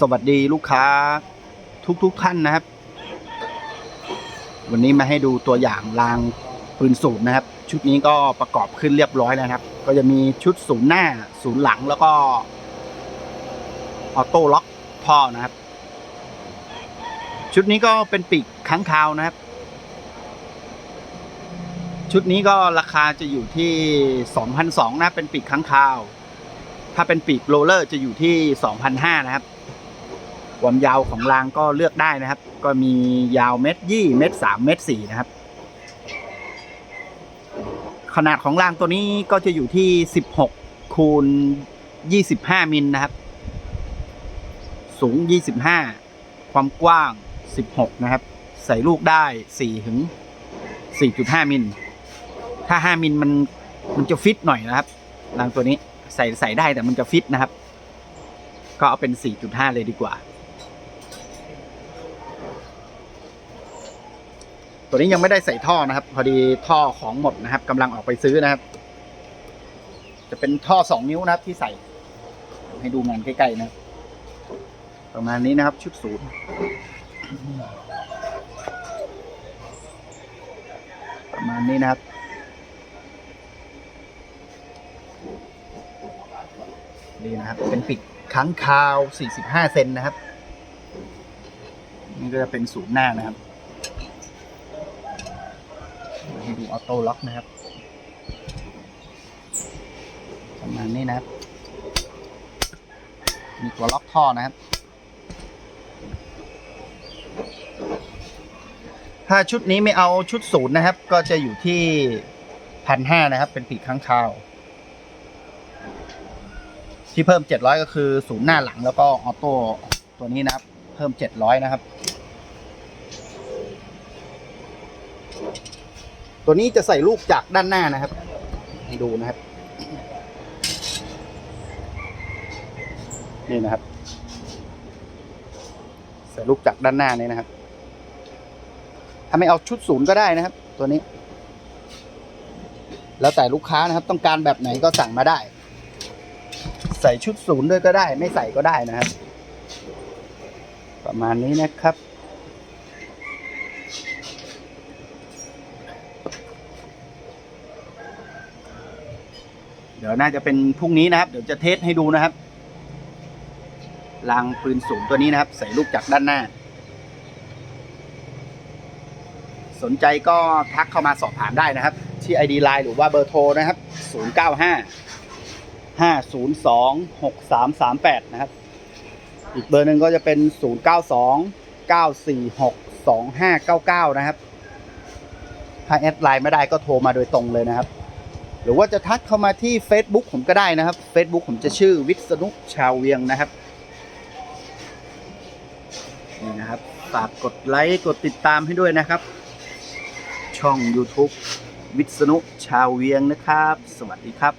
สวัสดีลูกค้าทุกๆทท่านนะครับ วันนี้มาให้ดูตัวอย่างรางปืนสูบนะครับ ชุดนี้ก็ประกอบขึ้นเรียบร้อยแล้วครับ ก็จะมีชุดศูนย์หน้าศูนย์หลังแล้วก็ออโต้ล็อกท่อนะครับ ชุดนี้ก็เป็นปีกค้างคาวนะครับ ชุดนี้ก็ราคาจะอยู่ที่2,200นะเป็นปีกค้างคาวถ้าเป็นปีกโรลเลอร์จะอยู่ที่ 2,500 นะครับ ความยาวของรางก็เลือกได้นะครับ ก็มียาวเมตรยี่เมตรสามเมตรสี่นะครับ ขนาดของรางตัวนี้ก็จะอยู่ที่สิบหกคูณยี่สิบห้ามิลนะครับ สูงยี่สิบห้าความกว้างสิบหกนะครับ ใส่ลูกได้สี่ถึงสี่จุดห้ามิลถ้าห้ามิลมันมันจะฟิตหน่อยนะครับรางตัวนี้ใส่ใส่ได้แต่มันจะฟิตนะครับ ก็เอาเป็นสี่จุดห้าเลยดีกว่า ตัวนี้ยังไม่ได้ใส่ท่อนะครับ พอดีท่อของหมดนะครับกำลังออกไปซื้อนะครับ จะเป็นท่อสองนิ้วนะครับที่ใส่ ให้ดูงานใกล้ๆนะประมาณนี้นะครับ ชุดศูนย์ประมาณนี้นะครับนี่นะครับ เป็นปิกค้างคาว 45 เซนนะครับ นี่ก็จะเป็นศูนย์หน้านะครับ ให้ดูออโต้ล็อกนะครับประมาณนี้นะครับ มีตัวล็อกท่อนะครับ ถ้าชุดนี้ไม่เอาชุดศูนย์นะครับ ก็จะอยู่ที่พันห้านะครับ เป็นปีกข้างคาว ที่เพิ่มเจ็ดร้อยก็คือศูนย์หน้าหลังแล้วก็ออโต้ตัวนี้นะครับ เพิ่มเจ็ดร้อยนะครับ ตัวนี้จะใส่ลูกจากด้านหน้านะครับ ให้ดูนะครับ นี่นะครับ ใส่ลูกจากด้านหน้านี้นะครับ ถ้าไม่เอาชุดศูนย์ก็ได้นะครับ ตัวนี้ แล้วแต่ลูกค้านะครับ ต้องการแบบไหนก็สั่งมาได้ ใส่ชุดศูนย์ด้วยก็ได้ ไม่ใส่ก็ได้นะครับ ประมาณนี้นะครับ ดี๋ยวน่าจะเป็นพรุ่งนี้นะครับ เดี๋ยวจะเทสให้ดูนะครับรางปืนสูงตัวนี้นะครับ ใส่ลูกจากด้านหน้า สนใจก็ทักเข้ามาสอบถามได้นะครับ ที่ ID Line หรือว่าเบอร์โทรนะครับ 095 502 6338 นะครับ อีกเบอร์หนึ่งก็จะเป็น 092 946 2599 นะครับ ถ้าแอดไลน์ไม่ได้ก็โทรมาโดยตรงเลยนะครับ หรือว่าจะทักเข้ามาที่ Facebook ผมก็ได้นะครับ Facebook ผมจะชื่อวิษณุชาวเวียงนะครับนี่นะครับฝากกดไลค์กดติดตามให้ด้วยนะครับ ช่อง YouTube วิษณุชาวเวียงนะครับ สวัสดีครับ